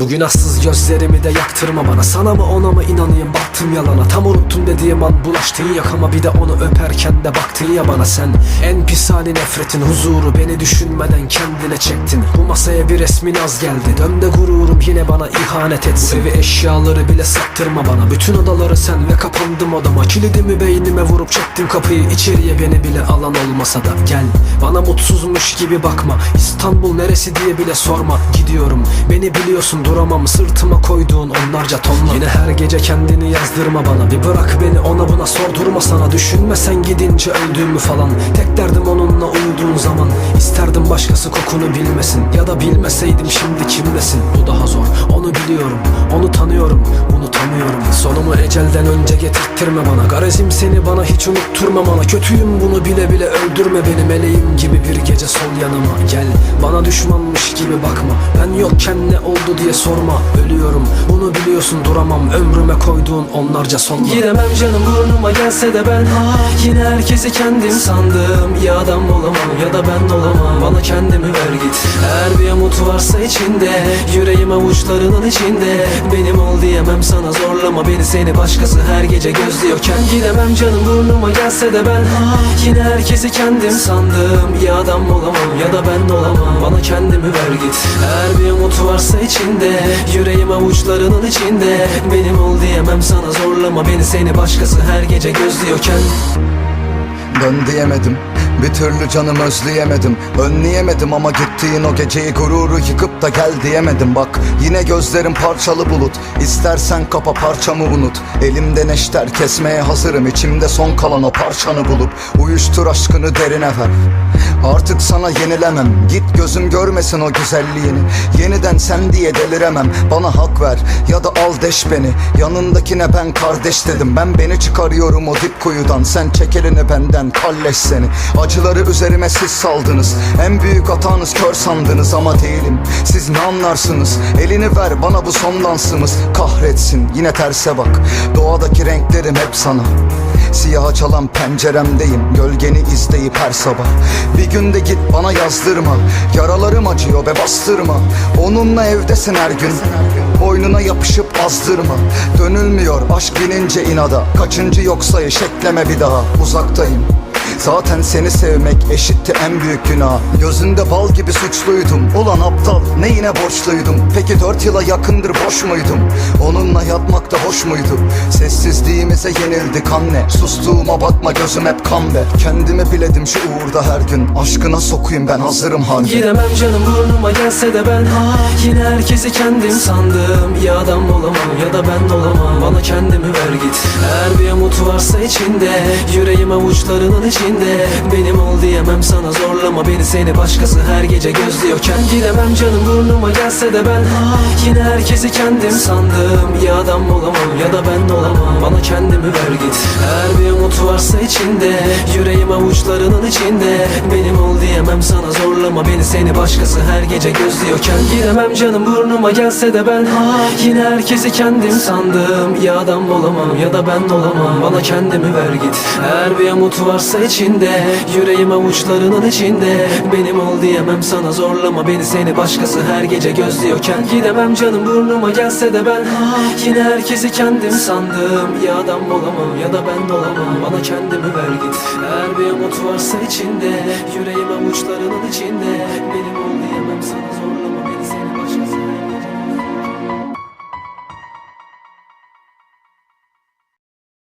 Bu günahsız gözlerimi de yaktırma bana. Sana mı ona mı inanayım? Baktım yalana. Tam unuttum dediğim an bulaştın yakama. Bir de onu öperken de baktın ya bana sen. En pis hali nefretin huzuru. Beni düşünmeden kendine çektin. Bu masaya bir resmin az geldi. Dön de gururum yine bana ihanet etsin. Bu evi eşyaları bile sattırma bana. Bütün odaları sen ve kapandım odama. Kilidimi beynime vurup çektim kapıyı. İçeriye beni bile alan olmasa da. Gel bana mutsuzmuş gibi bakma. İstanbul neresi diye bile sorma. Gidiyorum. Beni biliyorsun duramam Sırtıma koyduğun onlarca tonla. Yine her gece kendini yazdırma bana. Bir bırak beni ona buna sordurma sana. Düşünme sen gidince öldüğümü falan. Tek derdim onunla uyuduğun zaman. İsterdim başkası kokunu bilmesin. Ya da bilmeseydim şimdi kimdesin Bu daha zor. Onu biliyorum Onu tanıyorum unutamıyorum Sonumu ecelden önce getirttirme bana. Garezim seni bana hiç unutturma bana. Kötüyüm bunu bile bile öldürme beni. Meleğim gibi bir gece sol yanıma. Gel bana düşmanmış gibi bakma. Ben yokken ne oldu diye sorma Ölüyorum. Bunu biliyorsun duramam. Ömrüme koyduğun onlarca sonla. Gidemem canım burnuma gelse de ben. Yine herkesi kendim sandım. Ya adam olamam ya da ben olamam. Bana kendimi ver git. Eğer bir umut varsa içinde Yüreğim avuçlarının içinde. Benim ol diyemem sana zorlama beni. Seni başkası her gece gözlüyorken. Gidemem canım burnuma gelse de ben. Yine herkesi kendim sandım. Ya adam olamam ya da ben olamam. Bana kendimi ver git. Eğer bir umut varsa içinde Yüreğim avuçlarının içinde. Benim ol diyemem sana zorlama beni Seni başkası her gece gözlüyorken. Dön diyemedim bir türlü canım özleyemedim. Önleyemedim ama gittiğin o geceyi gururu yıkıp da gel diyemedim. Bak yine gözlerim parçalı bulut. İstersen kapa parçamı unut. Elimde neşter kesmeye hazırım içimde son kalan o parçanı bulup Uyuştur aşkını derine ver Artık sana yenilemem. Git gözüm görmesin o güzelliğini. Yeniden sen diye deliremem. Bana hak ver ya da al deş beni. Yanındakine ben kardeş dedim. Ben beni çıkarıyorum o dip kuyudan. Sen çek elini benden kalleş seni. Acıları üzerime siz saldınız. En büyük hatanız kör sandınız ama değilim. Siz ne anlarsınız? Elini ver bana bu son dansımız Kahretsin. Yine terse bak. Doğadaki renklerim hep sana Siyaha çalan penceremdeyim Gölgeni izleyip her sabah. Bir günde git bana yazdırma Yaralarım acıyor ve bastırma. Onunla evdesin her gün Boynuna yapışıp azdırma. Dönülmüyor aşk binince inada Kaçıncı yoksa eşekleme bir daha. Uzaktayım Zaten seni sevmek eşitti en büyük günah. Gözünde bal gibi suçluydum. Ulan aptal neyine borçluydum? Peki dört yıla yakındır boş muydum? Onunla yatmak da hoş muydu? Sessizliğimize yenildik anne. Sustuğuma bakma gözüm hep kan be. Kendimi biledim şu uğurda her gün. Aşkına sokuyum ben hazırım harbi Gidemem canım burnuma gelse de ben. Yine herkesi kendim sandım. Ya adam olamam ya da ben olamam. Bana kendimi ver git. Eğer bir umut varsa içinde Yüreğim avuçlarının içinde Benim ol diyemem sana zorlama beni. Seni başkası her gece gözlüyorken Gidemem canım burnuma gelse de ben. Yine herkesi kendim sandım. Ya adam olamam ya da ben olamam. Bana kendimi ver git. Eğer bir umut varsa içinde Yüreğim avuçlarının içinde. Benim ol diyemem sana zorlama beni. Seni başkası her gece gözlüyorken Gidemem canım burnuma gelse de ben. Yine herkesi kendim sandım. Ya adam olamam ya da ben olamam. Bana kendimi ver git. Eğer bir umut varsa içinde Yüreğim avuçlarının içinde. Benim ol diyemem sana zorlama beni. Seni başkası her gece gözlüyorken Gidemem canım burnuma gelse de ben. Yine herkesi kendim sandım. Ya adam olamam ya da ben olamam. Bana kendimi ver git Eğer bir umut varsa içinde. Yüreğim avuçlarının içinde. Benim